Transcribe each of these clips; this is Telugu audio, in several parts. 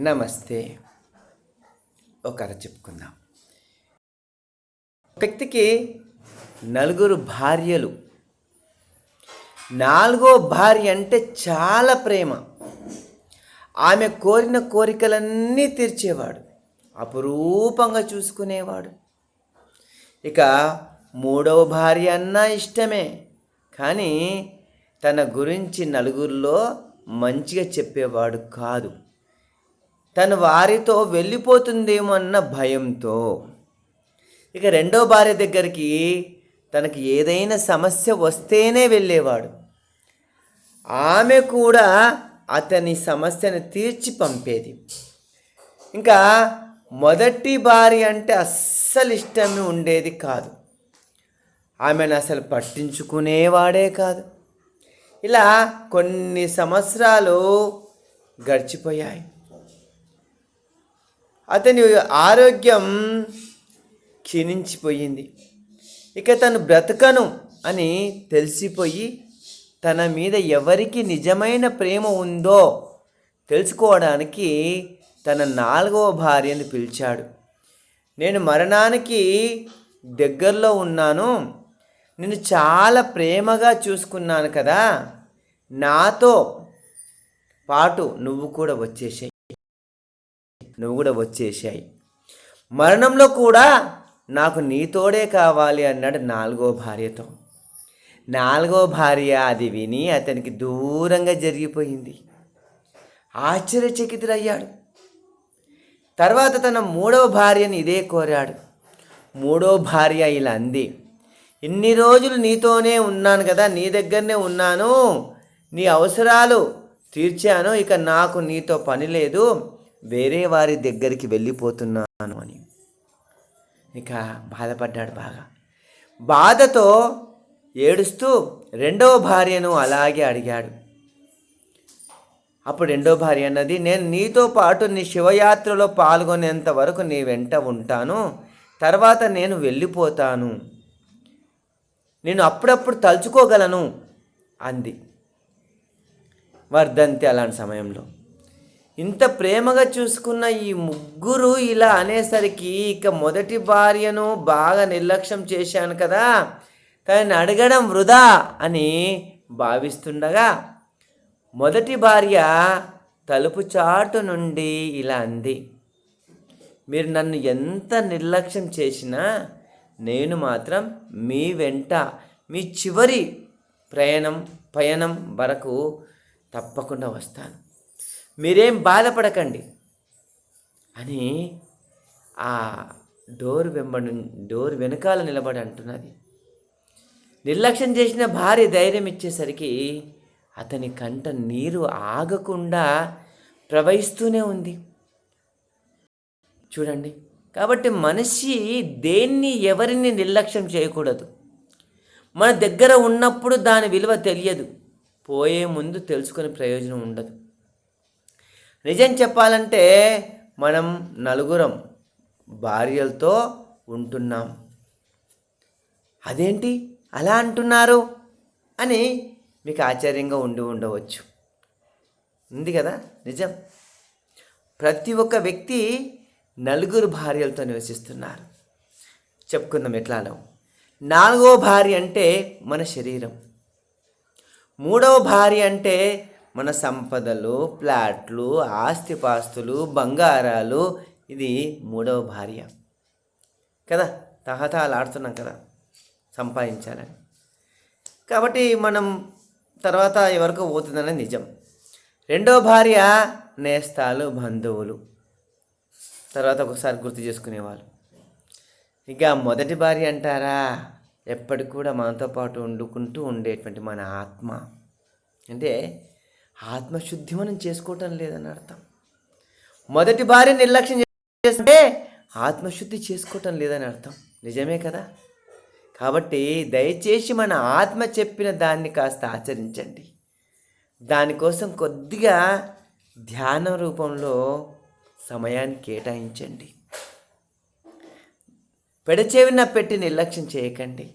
నమస్తే. ఒక కథ చెప్పుకుందాం. వ్యక్తికి నలుగురు భార్యలు. నాలుగో భార్య అంటే చాలా ప్రేమ. ఆమె కోరిన కోరికలన్నీ తీర్చేవాడు. అపురూపంగా చూసుకునేవాడు. ఇక మూడవ భార్య అన్నా ఇష్టమే. కానీ తన గురించి నలుగురిలో మంచిగా చెప్పేవాడు కాదు. తను వారితో వెళ్ళిపోతుందేమో అన్న భయంతో. ఇక రెండో భార్య దగ్గరికి తనకి ఏదైనా సమస్య వస్తేనే వెళ్ళేవాడు. ఆమె కూడా అతని సమస్యను తీర్చి పంపేది. ఇంకా మొదటి భార్య అంటే అస్సలు ఇష్టమే ఉండేది కాదు. ఆమెను అసలు పట్టించుకునేవాడే కాదు. ఇలా కొన్ని సంవత్సరాలు గడిచిపోయాయి. అతని ఆరోగ్యం క్షీణించిపోయింది. ఇక తను బ్రతకను అని తెలిసిపోయి తన మీద ఎవరికి నిజమైన ప్రేమ ఉందో తెలుసుకోవడానికి తన నాలుగవ భార్యను పిలిచాడు. నేను మరణానికి దగ్గరలో ఉన్నాను. నేను చాలా ప్రేమగా చూసుకున్నాను కదా. నాతో పాటు నువ్వు కూడా వచ్చేసాయి. నువ్వు కూడా వచ్చేసాయి. మరణంలో కూడా నాకు నీతోడే కావాలి అన్నాడు నాలుగో భార్యతో. నాలుగో భార్య అది విని అతనికి దూరంగా జరిగిపోయింది. ఆశ్చర్యచకితులయ్యాడు తర్వాత తన మూడవ భార్యని ఇదే కోరాడు. మూడో భార్య ఇలా అంది ఇన్ని రోజులు నీతోనే ఉన్నాను కదా నీ దగ్గరనే ఉన్నాను. నీ అవసరాలు తీర్చాను ఇక నాకు నీతో పని లేదు. వేరే వారి దగ్గరికి వెళ్ళిపోతున్నాను అని. ఇక బాధపడ్డాడు బాగా. బాధతో ఏడుస్తూ రెండవ భార్యను అలాగే అడిగాడు. అప్పుడు రెండో భార్య అన్నది నేను నీతో పాటు నీ శివయాత్రలో పాల్గొనేంత వరకు నీ వెంట ఉంటాను. తర్వాత నేను వెళ్ళిపోతాను. నేను అప్పుడప్పుడు తలుచుకోగలను అంది. వర్ధంతి అలాంటి సమయంలో. ఇంత ప్రేమగా చూసుకున్న ఈ ముగ్గురు ఇలా అనేసరికి ఇక మొదటి భార్యను బాగా నిర్లక్ష్యం చేశాను కదా తనని అడగడం వృధా అని భావిస్తుండగా మొదటి భార్య తలుపు చాటు నుండి ఇలా అంది మీరు నన్ను ఎంత నిర్లక్ష్యం చేసినా నేను మాత్రం మీ వెంట మీ చివరి ప్రయాణం పయనం వరకు తప్పకుండా వస్తాను. మీరేం బాధపడకండి. అని ఆ డోర్ వెంబడి డోర్ వెనకాల నిలబడి అంటున్నది. నిర్లక్ష్యం చేసిన భార్య ధైర్యం ఇచ్చేసరికి అతని కంట నీరు ఆగకుండా ప్రవహిస్తూనే ఉంది. చూడండి కాబట్టి మనిషి దేన్ని ఎవరిని నిర్లక్ష్యం చేయకూడదు. మన దగ్గర ఉన్నప్పుడు దాని విలువ తెలియదు. పోయే ముందు తెలుసుకునే ప్రయోజనం ఉండదు. నిజం చెప్పాలంటే మనం నలుగురం భార్యలతో ఉంటున్నాం. అదేంటి అలా అంటున్నారు అని మీకు ఆశ్చర్యంగా ఉండి ఉండవచ్చు. ఉంది కదా? నిజం. ప్రతి ఒక్క వ్యక్తి నలుగురు భార్యలతో నివసిస్తున్నారు. చెప్పుకుందాం ఎట్లానో నాలుగో భార్య అంటే మన శరీరం. మూడవ భార్య అంటే మన సంపదలు ప్లాట్లు ఆస్తిపాస్తులు బంగారాలు. ఇది మూడవ భార్య. కదా? తహతాలాడుతున్నాం కదా? సంపాదించాలని. కాబట్టి మనం తర్వాత ఎవరికో పోతుందనే నిజం. రెండో భార్య నేస్తాలు బంధువులు. తర్వాత ఒకసారి గుర్తు చేసుకునేవాళ్ళు. ఇక మొదటి భార్య అంటారా? ఎప్పటికి కూడా మనతో పాటు వండుకుంటూ ఉండేటువంటి మన ఆత్మ. అంటే ఆత్మశుద్ధి మనం చేసుకోవటం లేదని అర్థం. మొదటి భార్య నిర్లక్ష్యం చేస్తే ఆత్మశుద్ధి చేసుకోవటం లేదని అర్థం. నిజమే కదా? కాబట్టి దయచేసి మన ఆత్మ చెప్పిన దాన్ని కాస్త ఆచరించండి. దానికోసం కొద్దిగా ధ్యాన రూపంలో సమయాన్ని కేటాయించండి. పెడచేవిన పెట్టి నిర్లక్ష్యం చేయకండి.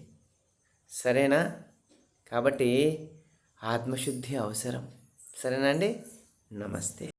సరేనా? కాబట్టి ఆత్మశుద్ధి అవసరం. సరేనండి. నమస్తే.